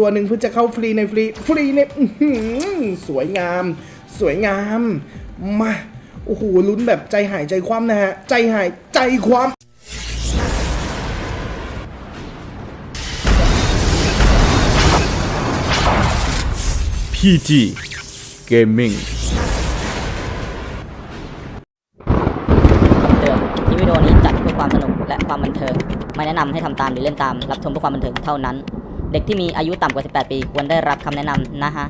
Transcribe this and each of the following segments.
ตัวหนึ่งเพื่อจะเข้าฟรีในฟรีฟรีในอื้อหือสวยงาม สวยงาม มา โอ้โหลุ้นแบบใจหายใจคว่ำนะฮะ ใจหายใจคว่ำ PG Gaming เตือนคลิปวิดีโอนี้จัดเพื่อความสนุกและความบันเทิง ไม่แนะนำให้ทำตามหรือเล่นตาม รับชมเพื่อความบันเทิงเท่านั้น เด็กที่มีอายุต่ำกว่า 18 ปี ควรได้รับคำแนะนำนะฮะ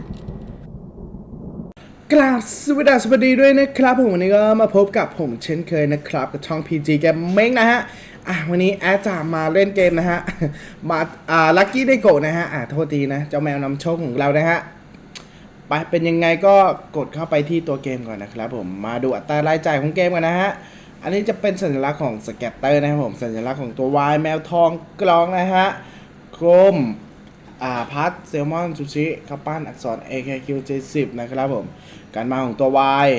กราบสวัสดีสวัสดีด้วยนะครับผมวันนี้ก็มาพบกับผมเช่นเคยนะครับ กับช่อง PG Gaming นะฮะอะวันนี้แอดจะมาเล่นเกมนะฮะมาอ่าลัคกี้ได้โกนะฮะอ่าโทษทีนะ เจ้าแมวนำโชคของเรานะฮะไปเป็นยังไงก็กดเข้าไปที่ตัวเกมก่อนนะครับผมมาดูอัตรารายจ่ายของเกมกันนะฮะอันนี้จะเป็นสัญลักษณ์ของสแกตเตอร์นะครับผมสัญลักษณ์ของตัว Y แมวทองกลองนะฮะโครม อ่าพัทเซลมอนซูชิข้าวปั้นอักษร AKQ70 นะครับผม การมาของตัว Y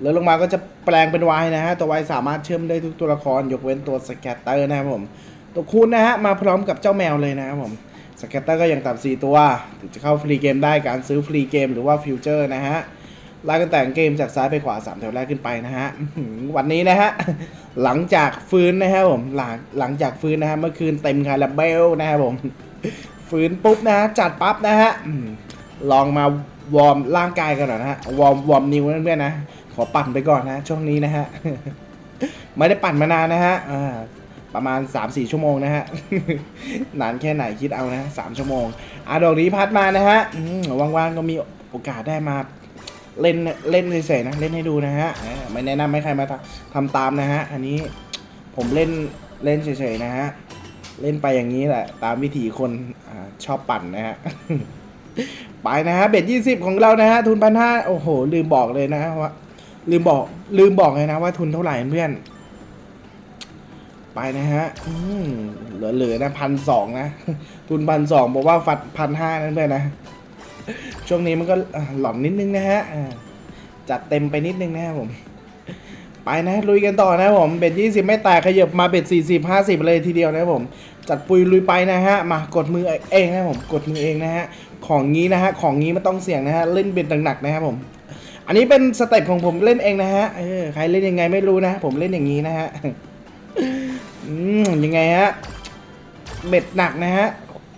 แล้วลงมาก็จะแปลงเป็น Y นะฮะ ตัว Y สามารถเชื่อมได้ทุกตัวละคร ยกเว้นตัวสแกตเตอร์นะครับผม ตัวคูณนะฮะ มาพร้อมกับเจ้าแมวเลยนะครับผมสแกตเตอร์ก็ยังต่ำ4ตัว ถึงจะเข้าฟรีเกมได้การซื้อฟรีเกมหรือว่าฟิวเจอร์นะฮะไล่กันแต่งเกมจากซ้ายไปขวา 3 แถวแรกขึ้นไปนะฮะ วันนี้นะฮะ หลังจากฟื้นนะครับผม หลังหลังจากฟื้นนะฮะ เมื่อคืนเต็มคาราเบลนะครับผม ฟื้นปุ๊บนะฮะจัดปั๊บนะฮะลองมาวอร์มร่างกายกันหน่อยนะฮะวอร์มวอร์มนิ้วนั่นเพื่อนนะขอปั่นไปก่อนนะช่วงนี้นะฮะไม่ได้ปั่นมานานนะฮะประมาณ 3-4 ชั่วโมงนะฮะนานแค่ไหนคิดเอานะสามชั่วโมงอะดอกนี้พัดมานะฮะว่างๆก็มีโอกาสได้มาเล่นเล่นเฉยๆนะเล่นให้ดูนะฮะไม่แนะนำให้ใครมาทำตามนะฮะอันนี้ผมเล่นเล่นเฉยๆนะฮะ เล่นไปอย่างนี้แหละ ตามวิถีคนอชอบปั่นนะฮะ ไปนะฮะเบ็ดยี่สิบของเรานะฮะ ทุนพันห้าโอ้โห ลืมบอกเลยนะว่า ลืมบอก ลืมบอกเลยนะว่าทุนเท่าไหร่เพื่อน ไปนะฮะอืมเหลือๆนะพันสองนะ ทุนพันสองบอกว่าฟัดพันห้านั่นเพื่อนนะ ช่วงนี้มันก็หล่อนนิดนึงนะฮะจัดเต็มไปนิดนึงนะครับผมไปนะลุยกันต่อนะผมเบ็ดยี่สิบไม่แตกขยับมาเบ็ดสี่สิบห้าสิบเลยทีเดียวนะผม จัดปุยลุยไปนะฮะ มากดมือเองนะผมกดมือเองนะฮะ ของงี้นะฮะ ของงี้ไมันต้องเสี่ยงนะฮะ เล่นเบ็ดหนักๆนะครับผม อันนี้เป็นสเต็ปของผมเล่นเองนะฮะเออใครเล่นยังไงไม่รู้นะ ผมเล่นอย่างนี้นะฮะอืมยังไงฮะเบ็ดหนักนะฮะ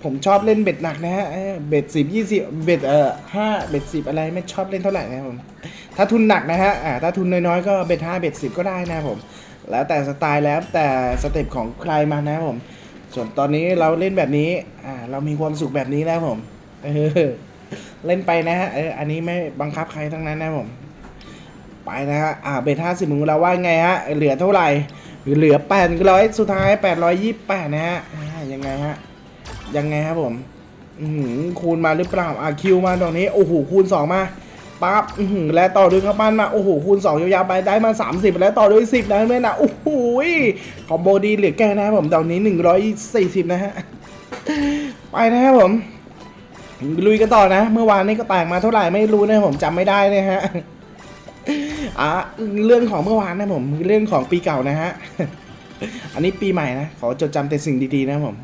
ผมชอบเล่นเบ็ดหนักนะฮะเบ็ดสิบยี่สิบเบ็ดเอ่อห้าเบ็ดสิบอะไรไม่ชอบเล่นเท่าไหร่นะผมถ้าทุนหนักนะฮะอ่าถ้าทุนน้อยๆก็เบ็ดห้าเบ็ดสิบก็ได้นะผม แล้วแต่สไตล์แล้วแต่สเต็ปของใครมานะผม ส่วนตอนนี้เราเล่นแบบนี้ อ่า เรามีความสุขแบบนี้นะครับผม เออ เล่นไปนะฮะ เออ อันนี้ไม่บังคับใครทั้งนั้นนะผม ไปนะฮะ อ่า เบ็ดห้าสิบของเราว่าไงฮะ เหลือเท่าไหร่ เหลือแปดร้อยสุดท้ายแปดร้อยยี่แปดนะฮะยังไงฮะ ยังไงครับผม อืคูณมาหรือเปล่า อะคิวมาตรงนี้ โอ้โห คูณสองมา ปั๊บอือหือและต่อด้วยข้าวปั้นมา โอ้โห คูณสองยาวๆไปได้มา 30 แล้วต่อด้วย 10 นะเพื่อนนะ โอ้โหยคอมโบดีเหลือแก่นะครับผมตอนนี้ 140 นะฮะ ไปนะครับผม ลุยกันต่อนะ เมื่อวานนี้ก็แตกมาเท่าไหร่ไม่รู้นะผมจำไม่ได้นะฮะอะเรื่องของเมื่อวานนะผม เรื่องของปีเก่านะฮะ อันนี้ปีใหม่นะ ขอจดจำแต่สิ่งดีๆนะผม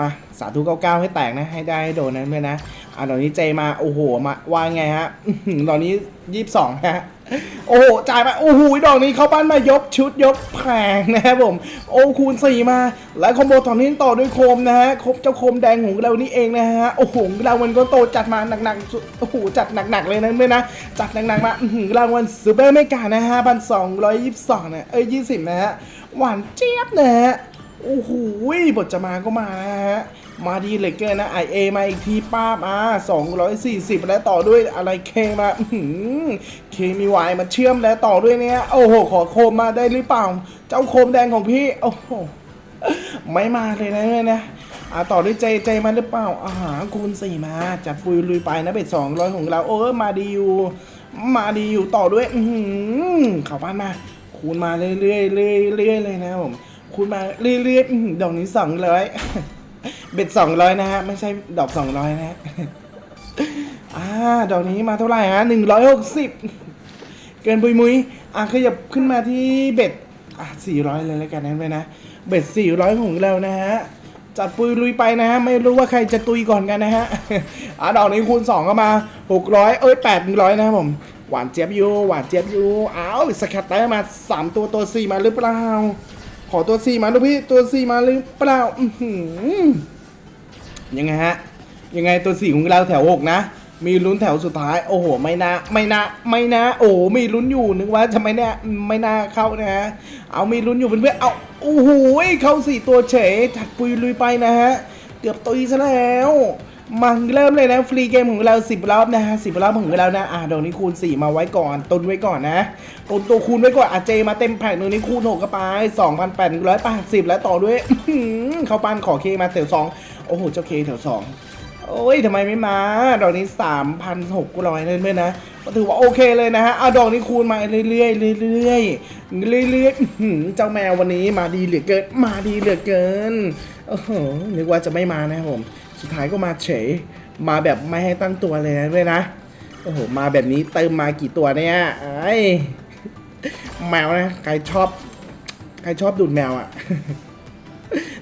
มาสาธุเก้าเก้าให้แตกนะ ให้ได้ให้โดนนะเพื่อนนะอะตอนนี้เจมาโอ้โหมาว่าไงฮะอื้อหือตอนนี้ยี่สิบสองฮะโอ้โหจ่ายมาโอ้โหดอกนี้เข้าบ้านมายกชุดยกแผงนะครับผม โอ้คูณสี่มา และคอมโบตอนนี้ต่อด้วยโคมนะฮะครบเจ้าโคมแดงของเรานี่เองนะฮะโอ้โหเรามันก็โตจัดมาหนักๆโอ้โหจัดหนักๆเลยนะเพื่อนนะจัดหนักๆมารางวัลซูเปอร์ไม่กานะฮะพันสองร้อยยี่สิบสองนะเอ้ยยี่สิบนะฮะหวานเจี๊ยบนะฮะ โอ้โหบทจะมาก็มานะฮะ มาดีเหล็กเกอร์นะไอเอมาอีกทีป้าบอะ240 แล้วต่อด้วยอะไรเคมาอื้อหือเคมีวายมาเชื่อมแล้วต่อด้วยเนี่ย โอ้โห ขอโคมมาได้หรือเปล่า เจ้าโคมแดงของพี่ โอ้โห ไม่มาเลยนะเนี่ยนะอะต่อด้วยเจเจมาหรือเปล่าอาหาคูณสี่มา จัดปุยลุยไปนะเป็ดสองร้อยของเราโอ้มาดีอยู่ มาดีอยู่ต่อด้วย อืข่าวบ้านมา คูณมาเรื่อยๆเรื่อยๆเรื่อยเลยนะผม คูณมาเรื่อยๆดอกนี้สองร้อยเบ็ดสองร้อยนะฮะ ไม่ใช่ดอกสองร้อยนะฮะอ่าดอกนี้มาเท่าไหร่ฮะหนึ่งร้อยหกสิบเกินปุยมุยอะขยับขึ้นมาที่เบ็ดอะสี่ร้อยเลยแล้วกันนะเพื่อนะ เบ็ดสี่ร้อยของเรานะฮะจัดปุยลุยไปนะฮะ ไม่รู้ว่าใครจะตุยก่อนกันนะฮะอะดอกนี้คูณ2เข้ามา600เอ้ย800นะครับผมหวานเจี๊ยบอยู่หวานเจี๊ยบอยู่อ้าวสแคตเตอร์มา3ตัวตัว4มาหรือเปล่า ขอตัว4มาดูพี่ตัว4มาหรือเปล่าอืยังไงฮะ ยังไงตัว4ของเราแถว6นะ มีลุ้นแถวสุดท้าย โอ้โห ไม่น่าไม่น่าไม่น่าโอ้โหมีลุ้นอยู่นึกว่าจะไม่แน่ไม่น่าเข้านะฮะเอามีลุ้นอยู่เพื่อนๆเอาโอ้โหเข้าสี่ตัวเฉยจัดปุยลุยไปนะฮะ เกือบตุยซะแล้ว มาเริ่มเลยนะฟรีเกมของเรา 10 รอบนะฮะ10รอบของเรานะอะดอกนี้คูณ 4 มาไว้ก่อนตุนไว้ก่อนนะตุนตัวคูณไว้ก่อนอาเจมาเต็มแผงดอกนี้คูณ6ก็ไป2,880 แล้วต่อด้วยอื้อหือเข้าปานขอเคมาแถว2โอ้โหเจ้าเคแถว2โอ้ยทำไมไม่มา ดอกนี้ 3,600เลยเพื่อนนะก็ถือว่าโอเคเลยนะฮะเอาดอกนี้คูณมาเรื่อยๆเรื่อยๆเรื่อยๆอื้อหือเจ้าแมววันนี้มาดีเหลือเกินมาดีเหลือเกินโอ้โหนึกว่าจะไม่มานะผม สุดท้ายก็มาเฉย มาแบบไม่ให้ตั้งตัวเลยนะด้วยนะ โอ้โห มาแบบนี้เติมมากี่ตัวเนี่ยไอ้แมวนะ ใครชอบ ใครชอบดูดแมวอะ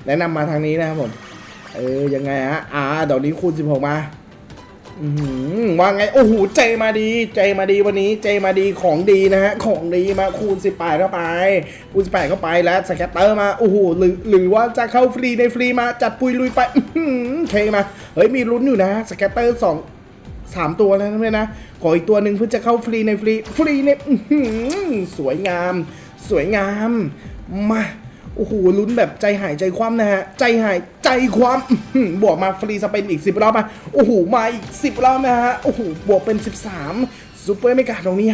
แนะนำมาทางนี้นะครับผม เออ ยังไงฮะ อ่า ดอกนี้คูณ16มา ว่าไง โอ้โหเจมาดีเจมาดีวันนี้เจมาดีของดีนะฮะ ของดีมาคูณ 18 เข้าไป คูณ 18 เข้าไปแล้วสแกตเตอร์มา โอ้โห หรือหรือว่าจะเข้าฟรีในฟรีมาจัดปุยลุยไปอื้อเคมา เฮ้ย มีลุ้นอยู่นะ สแกตเตอร์สองสามตัวแล้วนะเพื่อนนะ ขออีกตัวหนึ่งเพื่อจะเข้าฟรีในฟรี ฟรีในสวยงาม สวยงาม มา โอ้โหลุ้นแบบใจหายใจคว่ำนะฮะ ใจหายใจคว่ำบวกมาฟรีสเปนอีก 10 รอบมาโอ้โห มาอีก 10 รอบนะฮะ โอ้โห บวกเป็น 13ซูเปอร์เมกาตรงนี้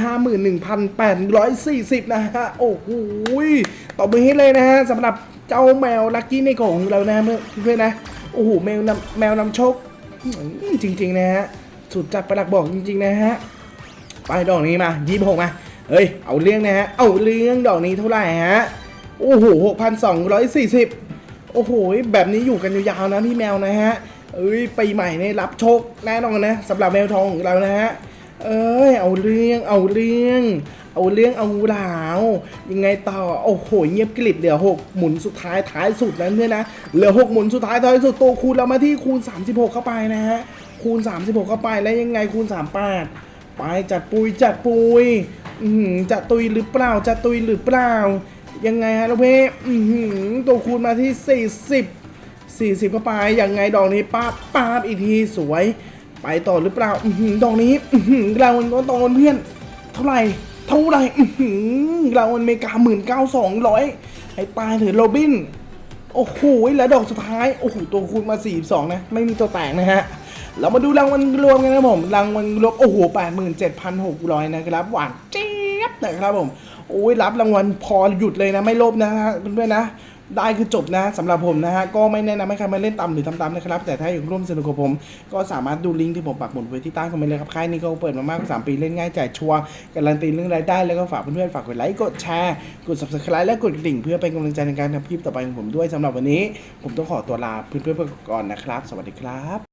51,840 นะฮะ โอ้โหตบมือให้เลยนะฮะสำหรับเจ้าแมวลักกี้ในของเรานะเพื่อนนะ โอ้โห แมวนำแมวนำโชค จริง ๆ นะฮะ สุดจัดประหลักบอกจริง ๆ นะฮะ ไปดอกนี้มายี่หกมา เฮ้ย เอาเรื่องนะฮะ เอาเรื่องดอกนี้เท่าไหร่ฮะ โอ้โหหกพันสองร้อยสี่สิบโอ้โห แบบนี้อยู่กันยาวๆนะพี่แมวนะฮะ เอ้ยปีใหม่เนี่ยรับโชคแน่นอนนะสำหรับแมวทองของเรานะฮะ เอ้ย เอาเรื่อง เอาเรื่อง เอาเรื่องเอาราวยังไงต่อ โอ้โห เงียบกริบเหลือหกหมุนสุดท้ายท้ายสุดแล้วเนี่ยนะ เหลือหกหมุนสุดท้ายท้ายสุดตัวคูณเรามาที่คูณ 36 เข้าไปนะฮะ คูณ 36 เข้าไปแล้วยังไงคูณ38ไปจัดปุยจัดปุยอือหือจะตุยหรือเปล่าจะตุยหรือเปล่า ยังไงฮะลูกเพ่ตัวคูณมาที่ 40 40เข้าไปยังไงดอกนี้ป้าป้าอีกทีสวย ไปต่อหรือเปล่าอดอกนี้อือหือเรามันก็ตอนเพื่อน เท่าไหร่เท่าไหร่เรามันเมกาหมื่นเก้าสองร้อยให้ตายเถอะโรบิน โอ้โหแล้วดอกสุดท้ายโอ้โหตัวคูณมา 42 นะ ไม่มีตัวแตกนะฮะเรามาดูรางวัลรวมกันนะผมรางวัลรวมโอ้โห 87,600 นะครับ หวานเจี๊ยบนะครับผม โอ้ยรับรางวัลพอหยุดเลยนะไม่ลบนะฮะเพื่อนๆนะ ได้คือจบนะสำหรับผมนะฮะ ก็ไม่แนะนำให้ใครมาเล่นตามหรือทำตามนะครับ แต่ถ้าอยากร่วมสนุกกับผม ก็สามารถดูลิงก์ที่ผมปักหมุดไว้ที่ใต้คอมเมนต์เลยครับค่ายนี้ก็เปิดมามากกว่า3ปีเล่นง่ายจ่ายชัวร์การันตีเรื่องรายได้ แล้วก็ฝากเพื่อนๆฝากกดไลค์กดแชร์กด subscribe และกดกระดิ่ง เพื่อเป็นกำลังใจในการทำคลิปต่อไปของผมด้วยสำหรับวันนี้ ผมต้องขอตัวลาเพื่อนๆไปก่อนนะครับ สวัสดีครับ